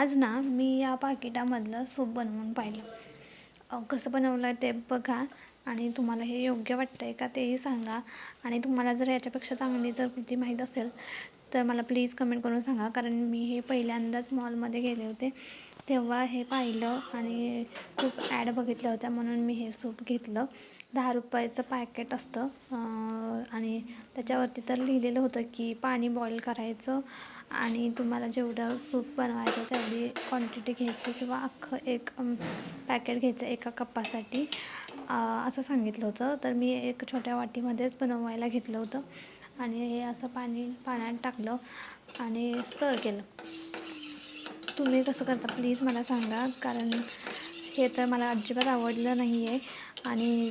आज ना मी या पाकिटामधलं सूप बनवून पाहिलं. कसं बनवलं आहे ते बघा आणि तुम्हाला हे योग्य वाटतं आहे का तेही सांगा. आणि तुम्हाला जर याच्यापेक्षा चांगली जर कुठली माहीत असेल तर मला प्लीज कमेंट करून सांगा. कारण मी हे पहिल्यांदाच मॉलमध्ये गेले होते. तेव्हा हे पाहिलं आणि खूप ॲड बघितल्या होत्या म्हणून मी हे सूप घेतलं. दहा रुपयाचं पॅकेट असतं आणि त्याच्यावरती तर लिहिलेलं होतं की पाणी बॉईल करायचं आणि तुम्हाला जेवढं सूप बनवायचं तेवढी क्वांटिटी घ्यायची किंवा अख्खं एक पॅकेट घ्यायचं एका कपासाठी असं सांगितलं होतं. तर मी एक छोट्या वाटीमध्येच बनवायला घेतलं होतं आणि हे असं पाणी पाण्यात टाकलं आणि स्टर केलं. तुम्ही कसं करता प्लीज मला सांगा कारण हे तर मला अजिबात आवडलं नाही आहे आणि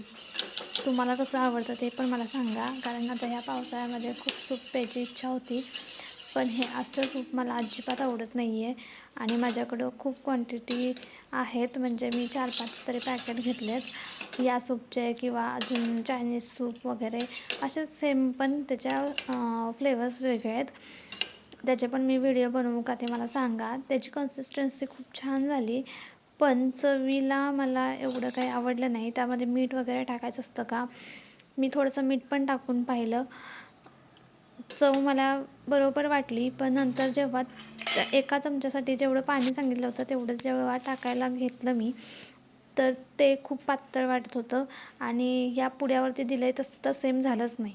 तुम्हाला कसं आवडतं ते पण मला सांगा कारण आता ह्या पावसाळ्यामध्ये खूप सूप प्यायची इच्छा होती. पण हे असं सूप मला अजिबात आवडत नाही आहे आणि माझ्याकडं खूप क्वांटिटी आहेत म्हणजे मी चार पाच तरी पॅकेट घेतलेत. या सूपचे किंवा अजून चायनीज सूप वगैरे असेच सेम पण त्याच्या फ्लेवर्स वेगळे आहेत. त्याचे पण मी व्हिडिओ बनवू का ते मला सांगा. त्याची कन्सिस्टन्सी खूप छान झाली. पण चवीला मला एवढं काही आवडलं नाही. त्यामध्ये मीठ वगैरे टाकायचं असतं का? मी थोडंसं मीठ पण टाकून पाहिलं. चव मला बरोबर वाटली. पण नंतर जेव्हा एका चमच्यासाठी जेवढं पाणी सांगितलं होतं तेवढंच जेव्हा टाकायला घेतलं मी तर ते खूप पातळ वाटत होतं. आणि या पुड्यावरती दिलं आहे तसं तर सेम झालंच नाही.